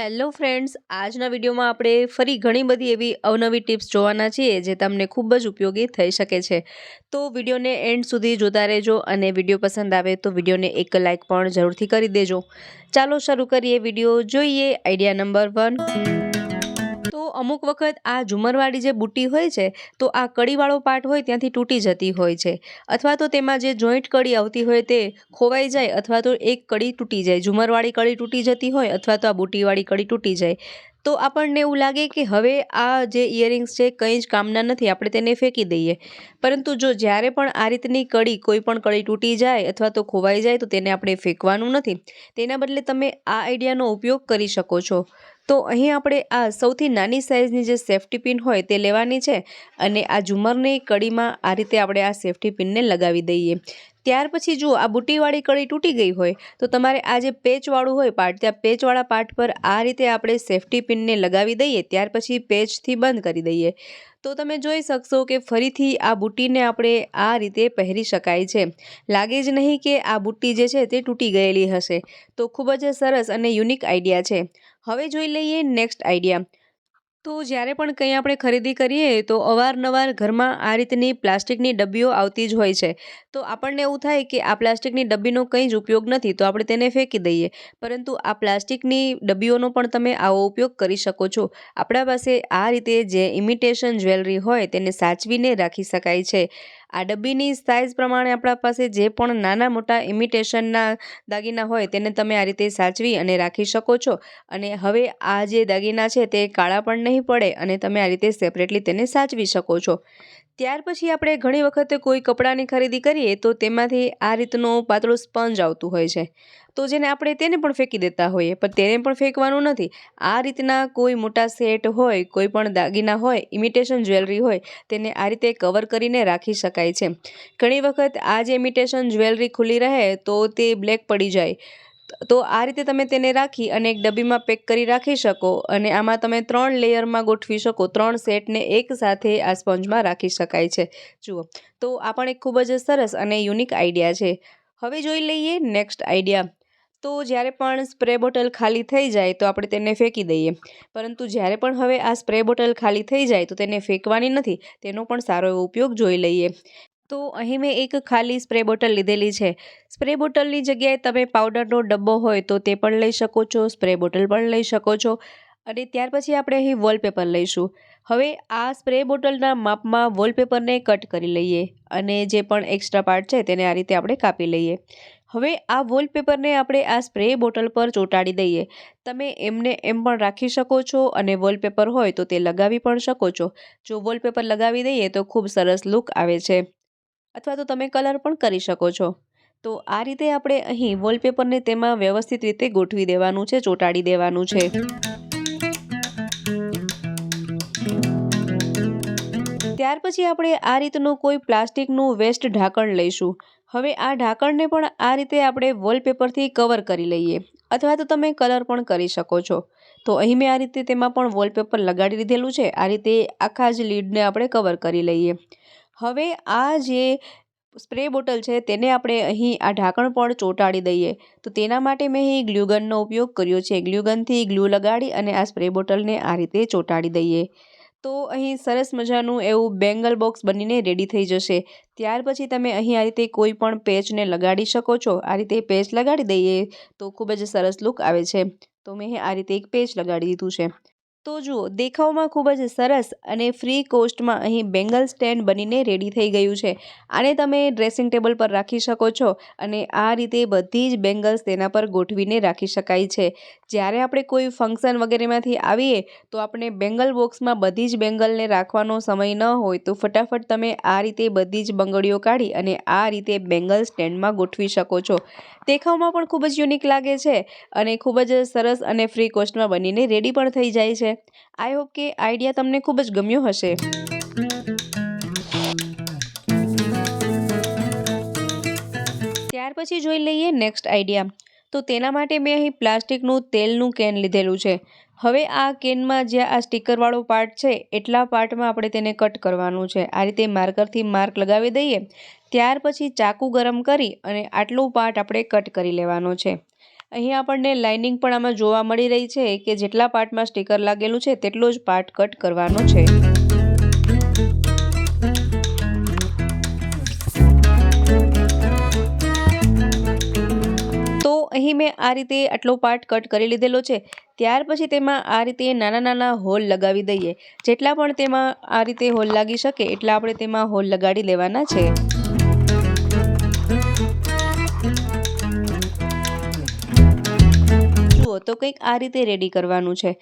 Hello friends આજના વિડીયોમાં આપણે ફરી ઘણી બધી એવી અવનવી ટિપ્સ જોવાના છીએ જે તમને ખૂબ જ ઉપયોગી થઈ શકે છે. તો વિડીયોને એન્ડ સુધી જોતા રહેજો અને વીડિયો પસંદ આવે તો વિડીયોને એક લાઇક પણ જરૂરથી કરી દેજો. ચાલો શરૂ કરીએ વીડિયો. જોઈએ આઈડિયા નંબર વન. અમુક વખત આ ઝુમરવાળી જે બુટ્ટી હોય છે, તો આ કડીવાળો પાર્ટ હોય ત્યાંથી તૂટી જતી હોય છે. અથવા તો તેમાં જે જોઈન્ટ કડી આવતી હોય તે ખોવાઈ જાય અથવા તો એક કડી તૂટી જાય. ઝુમરવાળી કડી તૂટી જતી હોય અથવા તો આ બુટ્ટીવાળી કડી તૂટી જાય. તો આપણને એવું લાગે કે હવે આ જે ઇયરિંગ્સ છે કંઈ જ કામના નથી, આપણે તેને ફેંકી દઈએ. પરંતુ જો જ્યારે પણ આ રીતની કડી કોઈ પણ કડી તૂટી જાય અથવા તો ખોવાઈ જાય તો તેને આપણે ફેંકવાનું નથી. તેના બદલે તમે આ આઈડિયાનો ઉપયોગ કરી શકો છો. તો અહીં આપણે આ સૌથી નાની સાઇઝની જે સેફ્ટી પિન હોય તે લેવાની છે અને આ ઝુમરની કડીમાં આ રીતે આપણે આ સેફ્ટી પિનને લગાવી દઈએ. ત્યાર પછી જો આ બુટીવાળી કડી તૂટી ગઈ હોય તો તમારે આ જે પેચવાળું હોય પાર્ટ ત્યાં પેચવાળા પાર્ટ પર આ રીતે આપણે સેફ્ટી પિનને લગાવી દઈએ. ત્યાર પછી પેચથી બંધ કરી દઈએ. તો તમે જોઈ શકશો કે ફરીથી આ બુટ્ટીને આપણે આ રીતે પહેરી શકાય છે. લાગે જ નહીં કે આ બુટ્ટી જે છે તે તૂટી ગયેલી હશે. તો ખૂબ જ સરસ અને યુનિક આઈડિયા છે. હવે જોઈ લઈએ નેક્સ્ટ આઈડિયા તો જ્યારે પણ કંઈ આપણે ખરીદી કરીએ, તો અવારનવાર ઘરમાં આ રીતની પ્લાસ્ટિકની ડબ્બીઓ આવતી જ હોય છે. તો આપણને એવું થાય કે આ પ્લાસ્ટિકની ડબ્બીનો કંઈ જ ઉપયોગ નથી, તો આપણે તેને ફેંકી દઈએ. પરંતુ આ પ્લાસ્ટિકની ડબ્બીઓનો પણ તમે આવો ઉપયોગ કરી શકો છો. આપણા પાસે આ રીતે જે ઇમિટેશન જ્વેલરી હોય, તેને સાચવીને રાખી શકાય છે. આ ડબ્બીની સાઇઝ પ્રમાણે આપણા પાસે જે પણ નાના મોટા ઇમિટેશનના દાગીના હોય તેને તમે આ રીતે સાચવી અને રાખી શકો છો. અને હવે આ જે દાગીના છે તે કાળા પણ નહીં પડે અને તમે આ રીતે સેપરેટલી તેને સાચવી શકો છો. ત્યાર પછી આપણે ઘણી વખતે કોઈ કપડાની ખરીદી કરીએ તો તેમાંથી આ રીતનો પાતળો સ્પંજ આવતું હોય છે. તો જેને આપણે તેને પણ ફેંકી દેતા હોઈએ, પણ તેને પણ ફેંકવાનું નથી. આ રીતના કોઈ મોટા સેટ હોય, કોઈ પણ દાગીના હોય ઇમિટેશન જ્વેલરી હોય, તેને આ રીતે કવર કરીને રાખી શકાય છે. ઘણી વખત આ જે ઇમિટેશન જ્વેલરી ખુલ્લી રહે, તો તે બ્લેક પડી જાય. તો આ રીતે તમે તેને રાખી અને એક ડબ્બીમાં પેક કરી રાખી શકો અને આમાં તમે ત્રણ લેયરમાં ગોઠવી શકો. ત્રણ સેટને એક સાથે આ સ્પોન્જમાં રાખી શકાય છે. જુઓ. તો આ પણ એક ખૂબ જ સરસ અને યુનિક આઈડિયા છે. હવે જોઈ લઈએ નેક્સ્ટ આઈડિયા તો જ્યારે પણ સ્પ્રે બોટલ ખાલી થઈ જાય તો આપણે તેને ફેંકી દઈએ. પરંતુ જ્યારે પણ હવે આ સ્પ્રે બોટલ ખાલી થઈ જાય તો તેને ફેંકવાની નથી, તેનો પણ સારો એવો ઉપયોગ જોઈ લઈએ. તો અહીં મેં એક ખાલી સ્પ્રે બોટલ લીધેલી છે. સ્પ્રે બોટલની જગ્યાએ તમે પાવડરનો ડબ્બો હોય તો તે પણ લઈ શકો છો, સ્પ્રે બોટલ પણ લઈ શકો છો. અને ત્યાર પછી આપણે અહીં વોલપેપર લઈશું. હવે આ સ્પ્રે બોટલના માપમાં વોલપેપરને કટ કરી લઈએ અને જે પણ એક્સ્ટ્રા પાર્ટ છે તેને આ રીતે આપણે કાપી લઈએ. હવે આ વોલપેપરને આપણે આ સ્પ્રે બોટલ પર ચોંટાડી દઈએ. તમે એમને એમ પણ રાખી શકો છો અને વોલપેપર હોય તો તે લગાવી પણ શકો છો. જો વોલપેપર લગાવી દઈએ તો ખૂબ સરસ લુક આવે છે. અથવા તો તમે કલર પણ કરી શકો છો. તો આ રીતે આપણે અહીં વોલપેપરને તેમાં વ્યવસ્થિત રીતે ગોઠવી દેવાનું છે, ચોંટાડી દેવાનું છે. ત્યાર પછી આપણે આ રીતનું કોઈ પ્લાસ્ટિકનું વેસ્ટ ઢાંકણ લઈશું. હવે આ ઢાંકણને પણ આ રીતે આપણે વોલપેપરથી કવર કરી લઈએ અથવા તો તમે કલર પણ કરી શકો છો. તો અહીં મેં આ રીતે તેમાં પણ વોલપેપર લગાડી લીધેલું છે. આ રીતે આખા જ લીડને આપણે કવર કરી લઈએ. હવે આ જે સ્પ્રે બોટલ છે તેને આપણે અહીં આ ઢાંકણ પણ ચોંટાડી દઈએ. તો તેના માટે મેં અહીં ગ્લુગનનો ઉપયોગ કર્યો છે. ગ્લુગનથી ગ્લુ લગાડી અને આ સ્પ્રે બોટલને આ રીતે ચોંટાડી દઈએ. તો અહીં સરસ મજાનું એવું બેંગલ બોક્સ બનીને રેડી થઈ જશે. ત્યાર પછી તમે અહીં આ રીતે કોઈ પણ પેચને લગાડી શકો છો. આ રીતે પેચ લગાડી દઈએ તો ખૂબ જ સરસ લુક આવે છે. તો મેં આ રીતે એક પેચ લગાડી દીધું છે. તો જુઓ, દેખાવમાં ખૂબ જ સરસ અને ફ્રી કોસ્ટમાં અહીં બેંગલ સ્ટેન્ડ બનીને રેડી થઈ ગયું છે. આને તમે ડ્રેસિંગ ટેબલ પર રાખી શકો છો અને આ રીતે બધી જ બેંગલ્સ તેના પર ગોઠવીને રાખી શકાય છે. જ્યારે આપણે કોઈ ફંક્શન વગેરેમાંથી આવીએ, તો આપણે બેંગલ બોક્સમાં બધી જ બેંગલને રાખવાનો સમય ન હોય તો ફટાફટ તમે આ રીતે બધી જ બંગડીઓ કાઢી અને આ રીતે બેંગલ સ્ટેન્ડમાં ગોઠવી શકો છો. દેખાવમાં પણ ખૂબ જ યુનિક લાગે છે અને ખૂબ જ સરસ અને ફ્રી કોસ્ટમાં બનીને રેડી પણ થઈ જાય છે. આઈ હોપ કે આઈડિયા તમને ખૂબ જ ગમ્યો હશે. ત્યાર પછી જોઈ લઈએ નેક્સ્ટ આઈડિયા તો તેના માટે મેં અહીં પ્લાસ્ટિકનું તેલનું કેન લીધેલું છે. હવે આ કેનમાં જ્યાં આ સ્ટીકરવાળો પાર્ટ છે, એટલા પાર્ટમાં આપણે તેને કટ કરવાનું છે. આ રીતે માર્કરથી માર્ક લગાવી દઈએ. ત્યાર પછી ચાકુ ગરમ કરી અને આટલું પાર્ટ આપણે કટ કરી લેવાનો છે. અહીં આપણને લાઇનિંગ પણ આમાં જોવા મળી રહી છે કે જેટલા પાર્ટમાં સ્ટીકર લાગેલું છે તેટલો જ પાર્ટ કટ કરવાનો છે. તો અહીં મેં આ રીતે આટલો પાર્ટ કટ કરી લીધેલો છે. ત્યાર પછી તેમાં આ રીતે નાના નાના હોલ લગાવી દઈએ. જેટલા પણ તેમાં આ રીતે હોલ લાગી શકે એટલા આપણે તેમાં હોલ લગાડી લેવાના છે. જુઓ તો કંઈક આ રીતે રેડી કરવાનું છે.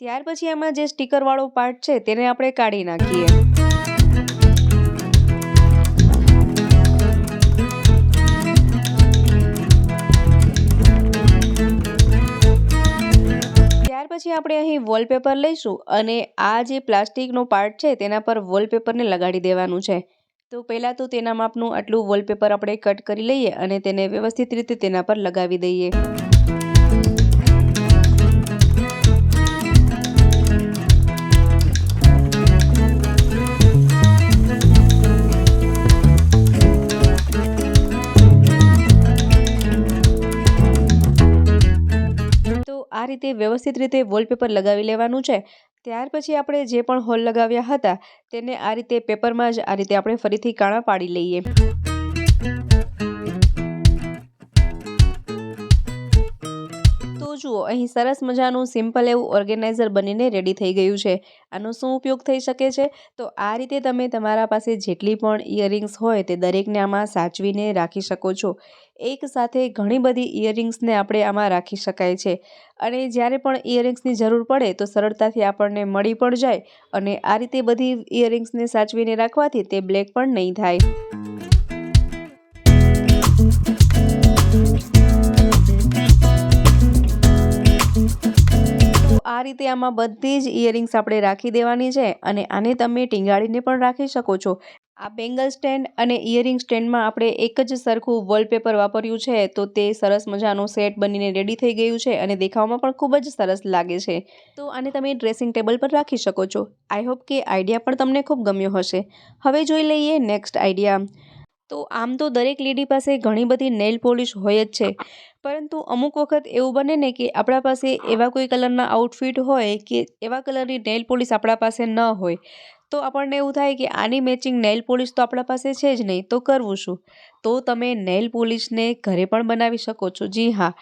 ત્યાર પછી આમાં જે સ્ટીકરવાળો પાર્ટ છે તેને આપણે કાઢી નાખીએ. પછી આપણે અહીં વોલપેપર લઈશું અને આ જે પ્લાસ્ટિકનો પાર્ટ છે તેના પર વોલપેપરને લગાડી દેવાનું છે. તો પહેલાં તો તેના માપનું આટલું વોલપેપર આપણે કટ કરી લઈએ અને તેને વ્યવસ્થિત રીતે તેના પર લગાવી દઈએ. આ રીતે વ્યવસ્થિત રીતે વોલપેપર લગાવી લેવાનું છે. ત્યાર પછી આપણે જે પણ હોલ લગાવ્યા હતા, તેને આ રીતે પેપરમાં જ આ રીતે આપણે ફરીથી કાણા પાડી લઈએ. જુઓ, અહીં સરસ મજાનું સિમ્પલ એવું ઓર્ગેનાઇઝર બનીને રેડી થઈ ગયું છે. આનો શું ઉપયોગ થઈ શકે છે? તો આ રીતે તમે તમારા પાસે જેટલી પણ ઇયરિંગ્સ હોય તે દરેકને આમાં સાચવીને રાખી શકો છો. એક સાથે ઘણી બધી ઇયરિંગ્સને આપણે આમાં રાખી શકાય છે. અને જ્યારે પણ ઇયરિંગ્સની જરૂર પડે તો સરળતાથી આપણને મળી પણ જાય અને આ રીતે બધી ઇયરિંગ્સને સાચવીને રાખવાથી તે બ્લેક પણ નહીં થાય. રીતે આમાં બધી જ ઇયરિંગ્સ આપણે રાખી દેવાની છે અને આને તમે ટીંગાળીને પણ રાખી શકો છો. આ બેંગલ સ્ટેન્ડ અને ઇયરિંગ સ્ટેન્ડમાં આપણે એક જ સરખું વોલપેપર વાપર્યું છે તો તે સરસ મજાનું સેટ બનીને રેડી થઈ ગયું છે અને દેખાવામાં પણ ખૂબ જ સરસ લાગે છે. તો આને તમે ડ્રેસિંગ ટેબલ પર રાખી શકો છો. આઈ હોપ કે આઈડિયા પણ તમને ખૂબ ગમ્યો હશે. હવે જોઈ લઈએ નેક્સ્ટ આઈડિયા તો આમ તો દરેક લેડી પાસે ઘણી બધી નેલ પોલિશ હોય જ છે. પરંતુ અમુક વખત એવું બને ને કે આપણા પાસે એવા કોઈ કલરના આઉટફિટ હોય કે એવા કલરની નેલ પોલિશ આપણા પાસે ન હોય, તો આપણને એવું થાય કે આની મેચિંગ નેલ પોલિશ તો આપણા પાસે છે જ નહીં, તો કરવું શું? તો તમે નેલ પોલિશને ઘરે પણ બનાવી શકો છો, જી હા.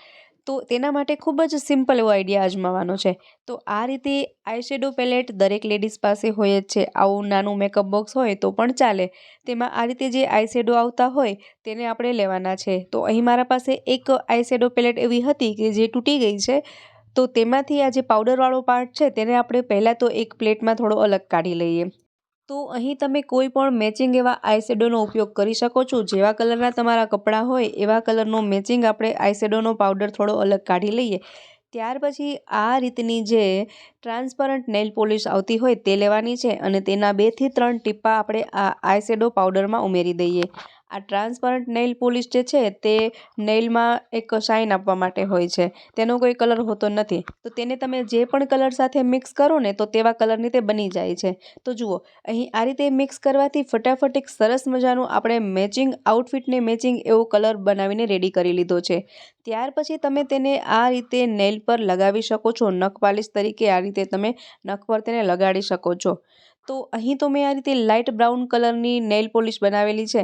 તો તેના માટે ખૂબ જ સિમ્પલ એવો આઈડિયા અજમાવાનો છે. તો આ રીતે આઈશેડો પેલેટ દરેક લેડીઝ પાસે હોય જ છે. આવું નાનું મેકઅપ બોક્સ હોય તો પણ ચાલે. તેમાં આ રીતે જે આઈશેડો આવતા હોય તેને આપણે લેવાના છે. તો અહીં મારા પાસે એક આઈશેડો પેલેટ એવી હતી કે જે તૂટી ગઈ છે. તો તેમાંથી આ જે પાવડરવાળો પાર્ટ છે તેને આપણે પહેલાં તો એક પ્લેટમાં થોડો અલગ કાઢી લઈએ. તો અહીં તમે કોઈ પણ મેચિંગ એવા આઈશેડોનો ઉપયોગ કરી શકો છો. જેવા કલરના તમારા કપડાં હોય, એવા કલરનો મેચિંગ આપણે આઈશેડોનો પાવડર થોડો અલગ કાઢી લઈએ. ત્યાર પછી આ રીતની જે ટ્રાન્સપરન્ટ નેલ પોલિશ આવતી હોય તે લેવાની છે અને તેના બેથી ત્રણ ટીપા આપણે આ આઈશેડો પાવડરમાં ઉમેરી દઈએ. આ ટ્રાન્સપરન્ટ નેઇલ પોલિશ જે છે તે નેઇલમાં એક શાઇન આપવા માટે હોય છે. તેનો કોઈ કલર હોતો નથી. તો તેને તમે જે પણ કલર સાથે મિક્સ કરો ને તો તેવા કલરની તે બની જાય છે. તો જુઓ, અહીં આ રીતે મિક્સ કરવાથી ફટાફટ એક સરસ મજાનું આપણે મેચિંગ આઉટફિટને મેચિંગ એવો કલર બનાવીને રેડી કરી લીધો છે. ત્યાર પછી તમે તેને આ રીતે નેલ પર લગાવી શકો છો. નખ પાલિશ તરીકે આ રીતે તમે નખ પર તેને લગાડી શકો છો. તો અહીં તો મેં આ રીતે લાઇટ બ્રાઉન કલરની નેલ પોલિશ બનાવેલી છે.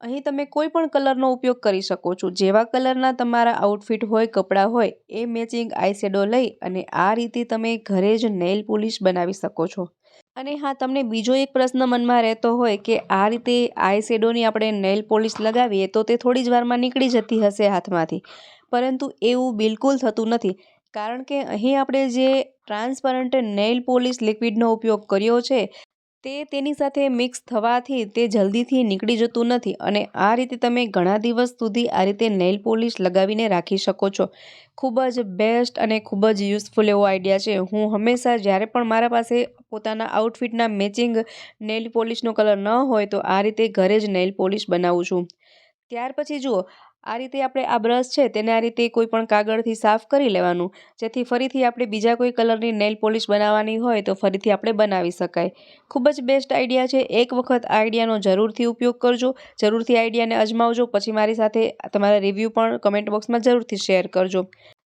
અહીં તમે કોઈ પણ કલરનો ઉપયોગ કરી શકો છો. જેવા કલરના તમારા આઉટફિટ હોય, કપડાં હોય, એ મેચિંગ આઈશેડો લઈ અને આ રીતે તમે ઘરે જ નેલ પોલિશ બનાવી શકો છો. અને હા, તમને બીજો એક પ્રશ્ન મનમાં રહેતો હોય કે આ રીતે આઈશેડોની આપણે નેલ પોલિશ લગાવીએ તો તે થોડી જ વારમાં નીકળી જતી હશે હાથમાંથી. પરંતુ એવું બિલકુલ થતું નથી. કારણ કે અહીં આપણે જે ટ્રાન્સપરન્ટ નેલ પોલિશ લિક્વિડનો ઉપયોગ કર્યો છે તે તેની સાથે મિક્સ થવાથી તે જલ્દીથી નીકળી જતું નથી અને આ રીતે તમે ઘણા દિવસ સુધી આ રીતે નેઇલ પોલિશ લગાવીને રાખી શકો છો. ખૂબ જ બેસ્ટ અને ખૂબ જ યુઝફુલ એવો આઈડિયા છે. હું હંમેશા જ્યારે પણ મારા પાસે પોતાના આઉટફિટના મેચિંગ નેઇલ પોલિશનો કલર ન હોય તો આ રીતે ઘરે જ નેઇલ પોલિશ બનાવું છું. ત્યાર પછી જુઓ આ રીતે આપણે આ બ્રશ છે તેને આ રીતે કોઈ પણ કાગળથી સાફ કરી લેવાનું. જેથી ફરીથી આપણે બીજા કોઈ કલરની નેલ પોલિશ બનાવવાની હોય તો ફરીથી આપણે બનાવી શકાય. ખૂબ જ બેસ્ટ આઈડિયા છે. એક વખત આઈડિયાનો જરૂરથી ઉપયોગ કરજો. જરૂરથી આઈડિયાને અજમાવજો. પછી મારી સાથે તમારા રિવ્યૂ પણ કમેન્ટ બોક્સમાં જરૂરથી શેર કરજો.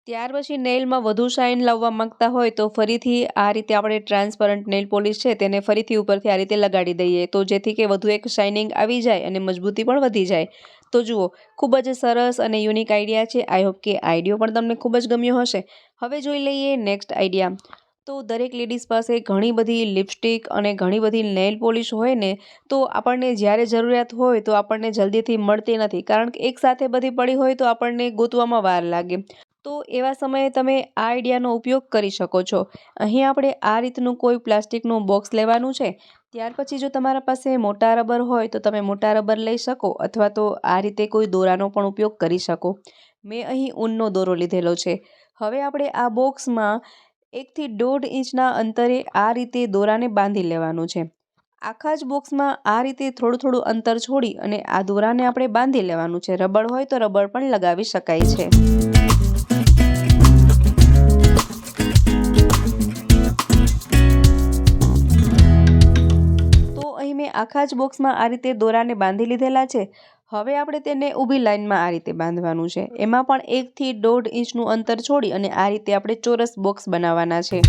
ત્યાર પછી નેઇલમાં વધુ શાઇન લાવવા માંગતા હોય તો ફરીથી આ રીતે આપણે ટ્રાન્સપરન્ટ નેઇલ પોલિશ છે તેને ફરીથી ઉપરથી આ રીતે લગાડી દઈએ. તો જેથી કે વધુ એક શાઇનિંગ આવી જાય અને મજબૂતી પણ વધી જાય. તો જુઓ, ખૂબ જ સરસ અને યુનિક આઈડિયા છે. આઈ હોપ કે આઈડિયો પણ તમને ખૂબ જ ગમ્યો હશે. હવે જોઈ લઈએ નેક્સ્ટ આઈડિયા. તો દરેક લેડીઝ પાસે ઘણી બધી લિપસ્ટિક અને ઘણી બધી નેઇલ પોલિશ હોય ને, તો આપણને જ્યારે જરૂરિયાત હોય તો આપણને જલ્દીથી મળતી નથી. કારણ કે એકસાથે બધી પડી હોય તો આપણને ગોતવામાં વાર લાગે. તો એવા સમયે તમે આ આઈડિયાનો ઉપયોગ કરી શકો છો. અહીં આપણે આ રીતનું કોઈ પ્લાસ્ટિકનું બોક્સ લેવાનું છે. ત્યાર પછી જો તમારા પાસે મોટા રબર હોય તો તમે મોટા રબર લઈ શકો અથવા તો આ રીતે કોઈ દોરાનો પણ ઉપયોગ કરી શકો. મેં અહીં ઊનનો દોરો લીધેલો છે. હવે આપણે આ બોક્સમાં એકથી દોઢ ઇંચના અંતરે આ રીતે દોરાને બાંધી લેવાનું છે. આખા જ બોક્સમાં આ રીતે થોડું થોડું અંતર છોડી અને આ દોરાને આપણે બાંધી લેવાનું છે. રબડ હોય તો રબડ પણ લગાવી શકાય છે. અહીં મેં આખા જ બોક્સમાં આ રીતે દોરાને બાંધી લીધેલા છે. હવે આપણે તેને ઊભી લાઇનમાં આ રીતે બાંધવાનું છે. એમાં પણ એકથી દોઢ ઇંચનું અંતર છોડી અને આ રીતે આપણે ચોરસ બોક્સ બનાવવાના છે.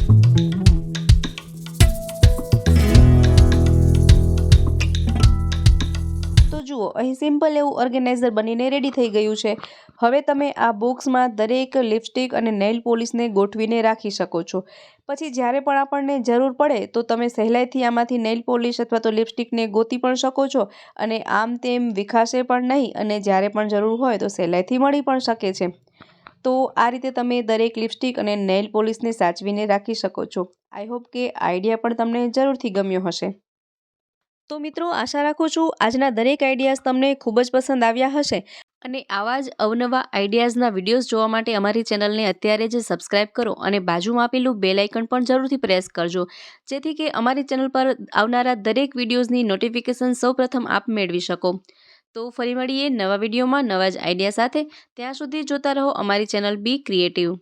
જુઓ, અહીં સિમ્પલ એવું ઓર્ગેનાઇઝર બનીને રેડી થઈ ગયું છે. હવે તમે આ બોક્સમાં દરેક લિપસ્ટિક અને નેઇલ પોલિશને ગોઠવીને રાખી શકો છો. પછી જ્યારે પણ આપણને જરૂર પડે, તો તમે સહેલાઈથી આમાંથી નેઇલ પોલિશ અથવા તો લિપસ્ટિકને ગોતી પણ શકો છો. અને આમ તેમ વિખાશે પણ નહીં, અને જ્યારે પણ જરૂર હોય, તો સહેલાઈથી મળી પણ શકે છે. તો આ રીતે તમે દરેક લિપસ્ટિક અને નેઇલ પોલિશને સાચવીને રાખી શકો છો. આઈ હોપ કે આઈડિયા પણ તમને જરૂરથી ગમ્યો હશે. તો મિત્રો, આશા રાખું છું આજના દરેક આઈડિયાઝ તમને ખૂબ જ પસંદ આવ્યા હશે. અને આવા જ અવનવા આઈડિયાઝના વિડીયોઝ જોવા માટે અમારી ચેનલને અત્યારે જ સબસ્ક્રાઇબ કરો અને બાજુમાં આપેલું બેલ આઇકન પણ જરૂરથી પ્રેસ કરજો. જેથી કે અમારી ચેનલ પર આવનારા દરેક વિડીયોઝની નોટિફિકેશન સૌપ્રથમ આપ મેળવી શકો. તો ફરી મળીએ નવા વિડીયોમાં નવા જ આઈડિયા સાથે. ત્યાં સુધી જોતા રહો અમારી ચેનલ બી ક્રિએટિવ